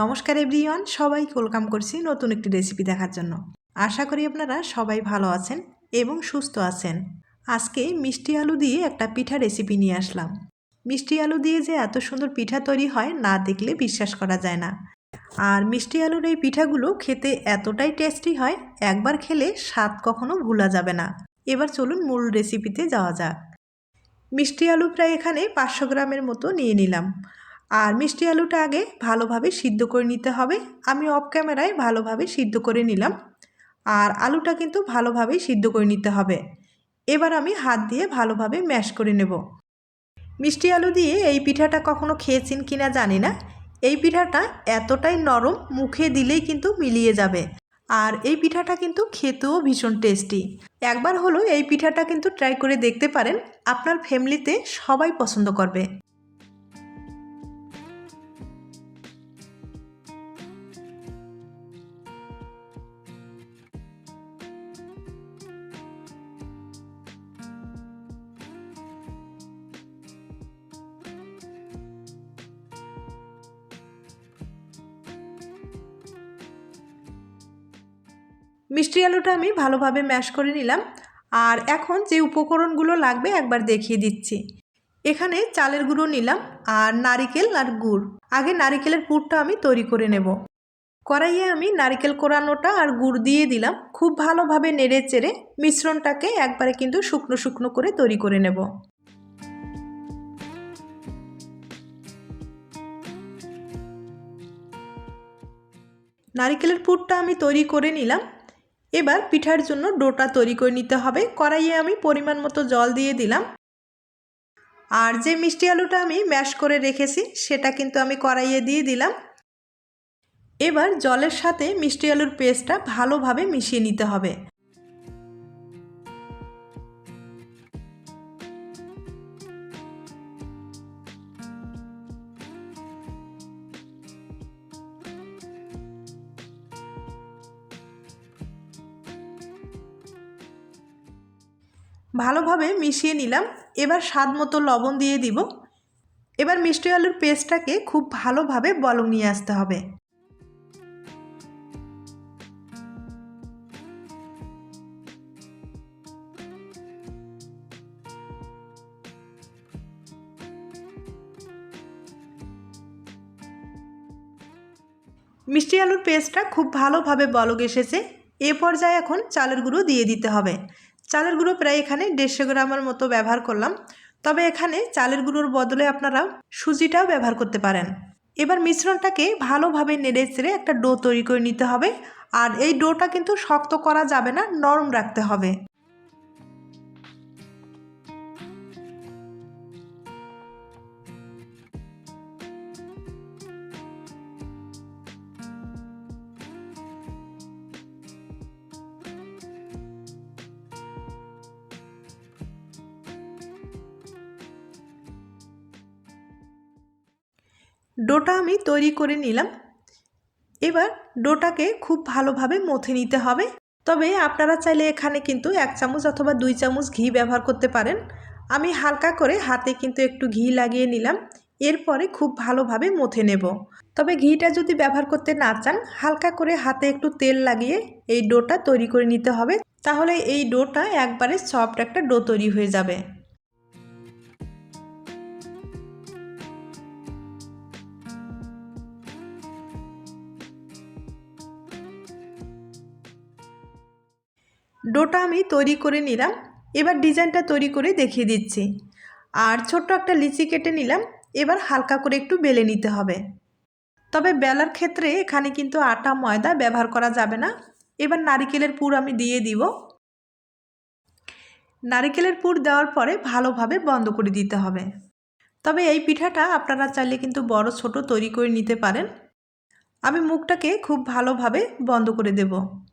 নমস্কার এভরিওয়ান সবাই ওয়েলকাম করছি নতুন একটি রেসিপি দেখার জন্য। আশা করি আপনারা সবাই ভালো আছেন এবং সুস্থ আছেন। আজকে মিষ্টি আলু দিয়ে একটা পিঠা রেসিপি নিয়ে আসলাম। মিষ্টি আলু দিয়ে যে এত সুন্দর পিঠা তৈরি হয় না দেখলে বিশ্বাস করা যায় না। আর মিষ্টি আলুর এই পিঠাগুলো খেতে এতটাই টেস্টি হয়, একবার খেলে স্বাদ কখনো ভোলা যাবে না। এবার চলুন মূল রেসিপিতে যাওয়া যাক। মিষ্টি আলু প্রায় এখানে পাঁচশো গ্রামের মতো নিয়ে নিলাম। আর মিষ্টি আলুটা আগে ভালোভাবে সিদ্ধ করে নিতে হবে। আমি অফ ক্যামেরায় ভালোভাবে সিদ্ধ করে নিলাম। আর আলুটা কিন্তু ভালোভাবেই সিদ্ধ করে নিতে হবে। এবার আমি হাত দিয়ে ভালোভাবে ম্যাশ করে নেব। মিষ্টি আলু দিয়ে এই পিঠাটা কখনো খেয়েছেন কিনা জানি না। এই পিঠাটা এতটাই নরম, মুখে দিলেই কিন্তু মিলিয়ে যাবে। আর এই পিঠাটা কিন্তু খেতেও ভীষণ টেস্টি একবার হলো এই পিঠাটা কিন্তু ট্রাই করে দেখতে পারেন। আপনার ফ্যামিলিতে সবাই পছন্দ করবে। মিষ্টি আলুটা আমি ভালোভাবে ম্যাশ করে নিলাম। আর এখন যে উপকরণগুলো লাগবে একবার দেখিয়ে দিচ্ছি। এখানে চালের গুঁড়ো নিলাম আর নারিকেল আর গুড়। আগে নারিকেলের পুরটা আমি তৈরি করে নেব। কড়াইয়ে আমি নারিকেল কোরানোটা আর গুড় দিয়ে দিলাম। খুব ভালোভাবে নেড়ে চেড়ে মিশ্রণটাকে একবারে কিন্তু শুকনো শুকনো করে তৈরি করে নেব। নারিকেলের পুরটা আমি তৈরি করে নিলাম। এবার পিঠার জন্য ডোটা তৈরি করে নিতে হবে। কড়াইয়ে আমি পরিমাণ মতো জল দিয়ে দিলাম। আর যে মিষ্টি আলুটা আমি ম্যাশ করে রেখেছি, সেটা কিন্তু আমি কড়াইয়ে দিয়ে দিলাম। এবার জলের সাথে মিষ্টি আলুর পেস্টটা ভালোভাবে মিশিয়ে নিতে হবে। ভালোভাবে মিশিয়ে নিলাম। এবার স্বাদ মতো লবণ দিয়ে দিব। এবার মিষ্টি আলুর পেস্টটাকে খুব ভালোভাবে বলং নিয়ে আসতে হবে। মিষ্টি আলুর পেস্টটা খুব ভালোভাবে বলক এসেছে। এ পর্যায়ে এখন চালের গুঁড়ো দিয়ে দিতে হবে। চালের গুঁড়ো প্রায় এখানে দেড়শো গ্রামের মতো ব্যবহার করলাম। তবে এখানে চালের গুঁড়োর বদলে আপনারা সুজিটাও ব্যবহার করতে পারেন। এবার মিশ্রণটাকে ভালোভাবে নেড়ে চেড়ে একটা ডো তৈরি করে নিতে হবে। আর এই ডোটা কিন্তু শক্ত করা যাবে না, নরম রাখতে হবে। ডোটা আমি তৈরি করে নিলাম। এবার ডোটাকে খুব ভালোভাবে মথে নিতে হবে। তবে আপনারা চাইলে এখানে কিন্তু এক চামচ অথবা দুই চামচ ঘি ব্যবহার করতে পারেন। আমি হালকা করে হাতে কিন্তু একটু ঘি লাগিয়ে নিলাম। এরপরে খুব ভালোভাবে মথে নেব। তবে ঘিটা যদি ব্যবহার করতে না চান, হালকা করে হাতে একটু তেল লাগিয়ে এই ডোটা তৈরি করে নিতে হবে। তাহলে এই ডোটা একবারে সফট একটা ডো তৈরি হয়ে যাবে। ডোটা আমি তৈরি করে নিলাম। এবার ডিজাইনটা তৈরি করে দেখিয়ে দিচ্ছি। আর ছোট্ট একটা লিচি কেটে নিলাম। এবার হালকা করে একটু বেলে নিতে হবে। তবে বেলার ক্ষেত্রে এখানে কিন্তু আটা, ময়দা ব্যবহার করা যাবে না। এবার নারিকেলের পুর আমি দিয়ে দিব। নারিকেলের পুর দেওয়ার পরে ভালোভাবে বন্ধ করে দিতে হবে। তবে এই পিঠাটা আপনারা চাইলে কিন্তু বড়, ছোট তৈরি করে নিতে পারেন। আমি মুখটাকে খুব ভালোভাবে বন্ধ করে দেবো।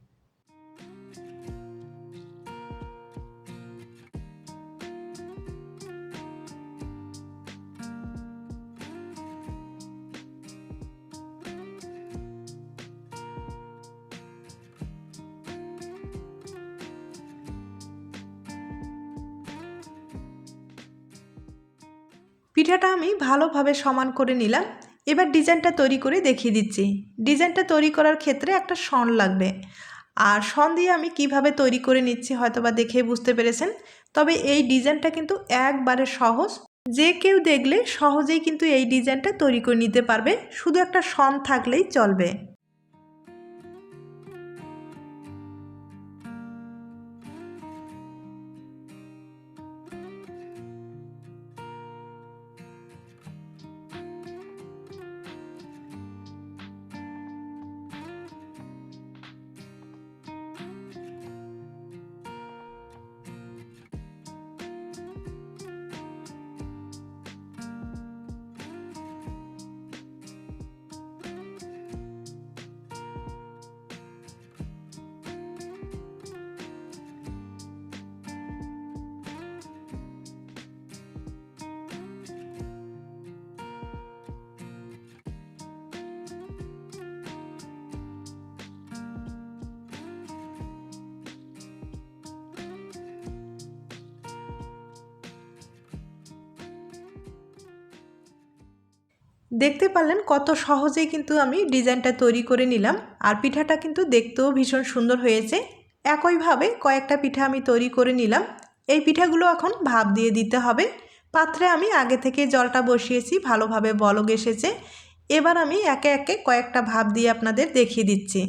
পিঠাটা আমি ভালোভাবে সমান করে নিলাম। এবার ডিজাইনটা তৈরি করে দেখিয়ে দিচ্ছি। ডিজাইনটা তৈরি করার ক্ষেত্রে একটা শন লাগবে। আর শন দিয়ে আমি কীভাবে তৈরি করে নিচ্ছি হয়তো বা দেখে বুঝতে পেরেছেন। তবে এই ডিজাইনটা কিন্তু একবারে সহজ। যে কেউ দেখলে সহজেই কিন্তু এই ডিজাইনটা তৈরি করে নিতে পারবে। শুধু একটা শন থাকলেই চলবে। দেখতে পারলেন কত সহজেই কিন্তু আমি ডিজাইনটা তৈরি করে নিলাম। আর পিঠাটা কিন্তু দেখতেও ভীষণ সুন্দর হয়েছে। একইভাবে কয়েকটা পিঠা আমি তৈরি করে নিলাম। এই পিঠাগুলো এখন ভাপ দিয়ে দিতে হবে। পাত্রে আমি আগে থেকে জলটা বসিয়েছি, ভালোভাবে বলগ এসেছে। এবার আমি একে একে কয়েকটা ভাপ দিয়ে আপনাদের দেখিয়ে দিচ্ছি।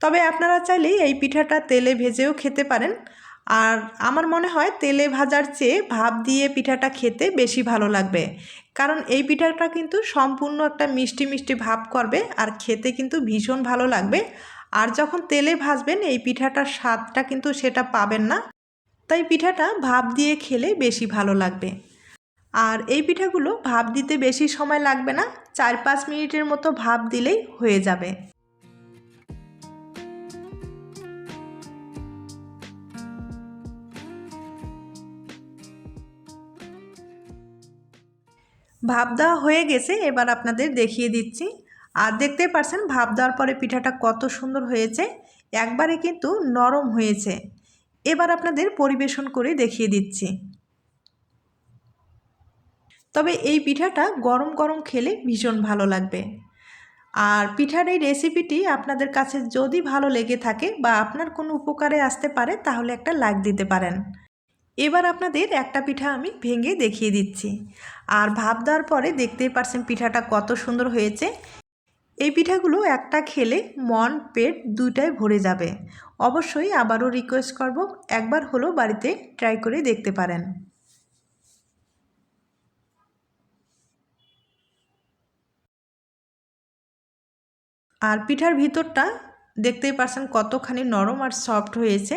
তবে আপনারা চাইলে এই পিঠাটা তেলে ভেজেও খেতে পারেন। আর আমার মনে হয় তেলে ভাজার চেয়ে ভাপ দিয়ে পিঠাটা খেতে বেশি ভালো লাগবে। কারণ এই পিঠাটা কিন্তু সম্পূর্ণ একটা মিষ্টি মিষ্টি ভাব করবে আর খেতে কিন্তু ভীষণ ভালো লাগবে। আর যখন তেলে ভাজবেন, এই পিঠাটার স্বাদটা কিন্তু সেটা পাবেন না। তাই পিঠাটা ভাপ দিয়ে খেলে বেশি ভালো লাগবে। আর এই পিঠাগুলো ভাপ দিতে বেশি সময় লাগবে না। চার পাঁচ মিনিটের মতো ভাপ দিলেই হয়ে যাবে। ভাপ দেওয়া হয়ে গেছে, এবার আপনাদের দেখিয়ে দিচ্ছি। আর দেখতে পারছেন ভাপ দেওয়ার পরে পিঠাটা কত সুন্দর হয়েছে, একবারে কিন্তু নরম হয়েছে। এবার আপনাদের পরিবেশন করে দেখিয়ে দিচ্ছি। তবে এই পিঠাটা গরম গরম খেলে ভীষণ ভালো লাগবে। আর পিঠার এই রেসিপিটি আপনাদের কাছে যদি ভালো লেগে থাকে বা আপনার কোনো উপকারে আসতে পারে, তাহলে একটা লাইক দিতে পারেন। এবার আপনাদের একটা পিঠা আমি ভেঙে দেখিয়ে দিচ্ছি। আর ভাব দেওয়ার পরে দেখতেই পারছেন পিঠাটা কত সুন্দর হয়েছে। এই পিঠাগুলো একটা খেলে মন, পেট দুইটাই ভরে যাবে। অবশ্যই আবারও রিকোয়েস্ট করব, একবার হলো বাড়িতে ট্রাই করে দেখতে পারেন। আর পিঠার ভিতরটা দেখতেই পারছেন কতখানি নরম আর সফট হয়েছে।